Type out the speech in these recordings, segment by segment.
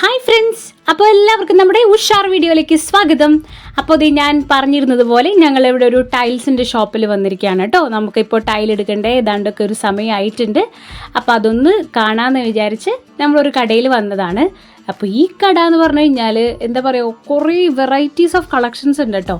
Hi friends അപ്പോൾ എല്ലാവർക്കും നമ്മുടെ ഉഷാർ വീഡിയോയിലേക്ക് സ്വാഗതം. അപ്പോൾ ഇത് ഞാൻ പറഞ്ഞിരുന്നത് പോലെ ഞങ്ങൾ ഇവിടെ ഒരു ടൈൽസിന്റെ ഷോപ്പിൽ വന്നിരിക്കുകയാണ് കേട്ടോ. നമുക്കിപ്പോൾ ടൈൽ എടുക്കേണ്ട ഏതാണ്ടൊക്കെ ഒരു സമയമായിട്ടുണ്ട്. അപ്പോൾ അതൊന്ന് കാണാമെന്ന് വിചാരിച്ച് നമ്മളൊരു കടയിൽ വന്നതാണ്. അപ്പോൾ ഈ കട എന്ന് പറഞ്ഞു കഴിഞ്ഞാൽ എന്താ പറയുക കുറേ വെറൈറ്റീസ് ഓഫ് കളക്ഷൻസ് ഉണ്ട് കേട്ടോ.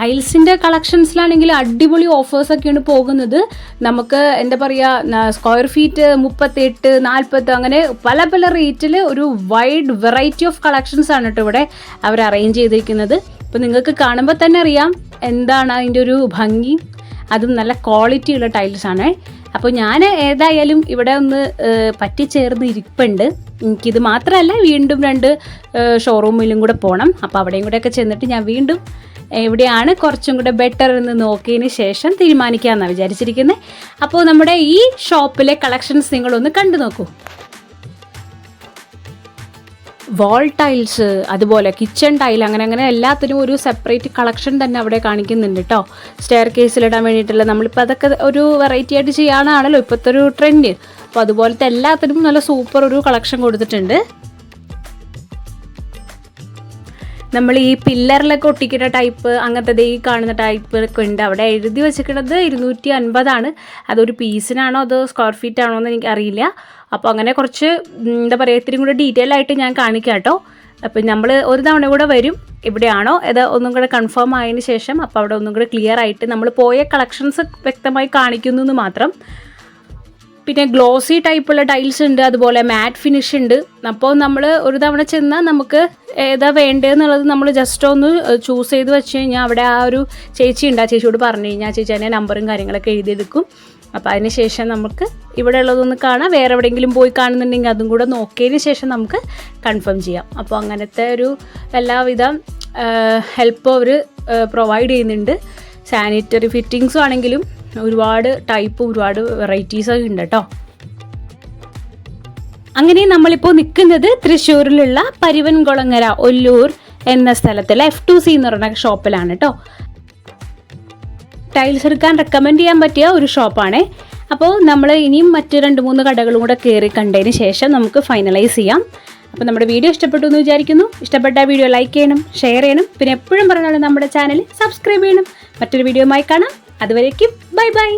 ടൈൽസിന്റെ കളക്ഷൻസിലാണെങ്കിൽ അടിപൊളി ഓഫേഴ്സൊക്കെയാണ് പോകുന്നത്. നമുക്ക് എന്താ പറയുക സ്ക്വയർ ഫീറ്റ് മുപ്പത്തെട്ട് നാൽപ്പത്ത് അങ്ങനെ പല പല റേറ്റിൽ ഒരു വൈഡ് വെറൈറ്റി ഓഫ് കളക്ഷൻസ് ആണ് കേട്ടോ ഇവിടെ അവർ അറേഞ്ച് ചെയ്തിരിക്കുന്നത്. ഇപ്പോൾ നിങ്ങൾക്ക് കാണുമ്പോൾ തന്നെ അറിയാം എന്താണ് അതിന്റെ ഒരു ഭംഗി. അതും നല്ല ക്വാളിറ്റി ഉള്ള ടൈൽസ് ആണ്. അപ്പോൾ ഞാൻ ഏതായാലും ഇവിടെ ഒന്ന് പറ്റിച്ചേർന്ന് ഇരിപ്പുണ്ട്. എനിക്കിത് മാത്രമല്ല വീണ്ടും രണ്ട് ഷോറൂമിലും കൂടെ പോകണം അപ്പോൾ അവിടെയും കൂടെയൊക്കെ ചെന്നിട്ട് ഞാൻ വീണ്ടും എവിടെയാണ് കുറച്ചും കൂടെ ബെറ്റർ എന്ന് നോക്കിയതിന് ശേഷം തീരുമാനിക്കാമെന്നാണ് വിചാരിച്ചിരിക്കുന്നത് അപ്പോൾ നമ്മുടെ ഈ ഷോപ്പിലെ കളക്ഷൻസ് നിങ്ങളൊന്ന് കണ്ടു നോക്കൂ. വാൾ ടൈൽസ് അതുപോലെ കിച്ചൺ ടൈൽ അങ്ങനെ അങ്ങനെ എല്ലാത്തിനും ഒരു സെപ്പറേറ്റ് കളക്ഷൻ തന്നെ അവിടെ കാണിക്കുന്നുണ്ട് കേട്ടോ സ്റ്റെയർ കേസിലിടാൻ വേണ്ടിയിട്ടുള്ള നമ്മളിപ്പോൾ അതൊക്കെ ഒരു വെറൈറ്റി ആയിട്ട് ചെയ്യാനാണല്ലോ ഇപ്പോഴത്തെ ഒരു ട്രെൻഡ് അപ്പോൾ അതുപോലത്തെ എല്ലാത്തിനും നല്ല സൂപ്പർ ഒരു കളക്ഷൻ കൊടുത്തിട്ടുണ്ട്. നമ്മൾ ഈ പില്ലറിലൊക്കെ ഒട്ടിക്കുന്ന ടൈപ്പ് അങ്ങനത്തെ ഈ കാണുന്ന ടൈപ്പ് ഒക്കെ ഉണ്ട്. അവിടെ എഴുതി വെച്ചിരിക്കുന്നത് ഇരുന്നൂറ്റി അൻപതാണ് അതൊരു പീസിനാണോ അതോ സ്ക്വയർ ഫീറ്റ് ആണോ എന്ന് എനിക്ക് അറിയില്ല. അപ്പോൾ അങ്ങനെ കുറച്ച് എന്താ പറയുക ഇത്തിരി കൂടെ ഡീറ്റെയിൽ ആയിട്ട് ഞാൻ കാണിക്കാം കേട്ടോ. അപ്പം നമ്മൾ ഒരു തവണ കൂടെ വരും. ഇവിടെയാണോ? ഇത് ഒന്നും കൂടെ കൺഫേം ആയതിന് ശേഷം അപ്പോൾ അവിടെ ഒന്നും കൂടെ ക്ലിയർ ആയിട്ട് നമ്മൾ പോയ കളക്ഷൻസ് വ്യക്തമായി കാണിക്കുന്നു എന്ന് മാത്രം. പിന്നെ ഗ്ലോസി ടൈപ്പുള്ള ടൈൽസ് ഉണ്ട് അതുപോലെ മാറ്റ് ഫിനിഷ് ഉണ്ട്. അപ്പോൾ നമ്മൾ ഒരു തവണ ചെന്നാൽ നമുക്ക് ഏതാ വേണ്ടതെന്നുള്ളത് നമ്മൾ ജസ്റ്റ് ഒന്ന് ചൂസ് ചെയ്ത് വെച്ച് കഴിഞ്ഞാൽ അവിടെ ആ ഒരു ചേച്ചി ഉണ്ട് ആ ചേച്ചിയോട് പറഞ്ഞു കഴിഞ്ഞാൽ ചേച്ചി അതിന്റെ നമ്പറും കാര്യങ്ങളൊക്കെ എഴുതിയെടുക്കും. അപ്പോൾ അതിന് ശേഷം നമുക്ക് ഇവിടെ ഉള്ളതൊന്ന് കാണാം. വേറെ എവിടെയെങ്കിലും പോയി കാണുന്നുണ്ടെങ്കിൽ അതും കൂടെ നോക്കിയതിന് ശേഷം നമുക്ക് കൺഫേം ചെയ്യാം. അപ്പോൾ അങ്ങനത്തെ ഒരു എല്ലാവിധ ഹെൽപ്പും അവർ പ്രൊവൈഡ് ചെയ്യുന്നുണ്ട്. സാനിറ്ററി ഫിറ്റിങ്സും ആണെങ്കിലും ഒരുപാട് ടൈപ്പ് ഒരുപാട് വെറൈറ്റീസൊക്കെ ഉണ്ട് കേട്ടോ അങ്ങനെ നമ്മളിപ്പോൾ നിൽക്കുന്നത് തൃശ്ശൂരിലുള്ള പരുവൻകുളങ്ങര ഒല്ലൂർ എന്ന സ്ഥലത്തിലെ എഫ് ടു സി എന്ന് പറയുന്ന ഷോപ്പിലാണ് കേട്ടോ ടൈൽസ് എടുക്കാൻ റെക്കമെൻഡ് ചെയ്യാൻ പറ്റിയ ഒരു ഷോപ്പാണേ അപ്പോൾ നമ്മൾ ഇനിയും മറ്റ് രണ്ട് മൂന്ന് കടകളും കൂടെ കയറി കണ്ടതിന് ശേഷം നമുക്ക് ഫൈനലൈസ് ചെയ്യാം. അപ്പോൾ നമ്മുടെ വീഡിയോ ഇഷ്ടപ്പെട്ടു എന്ന് വിചാരിക്കുന്നു. ഇഷ്ടപ്പെട്ട വീഡിയോ ലൈക്ക് ചെയ്യണം ഷെയർ ചെയ്യണം. പിന്നെ എപ്പോഴും പറഞ്ഞാലും നമ്മുടെ ചാനൽ സബ്സ്ക്രൈബ് ചെയ്യണം. മറ്റൊരു വീഡിയോയുമായി കാണാം. അതുവരേക്കും ബൈ ബൈ.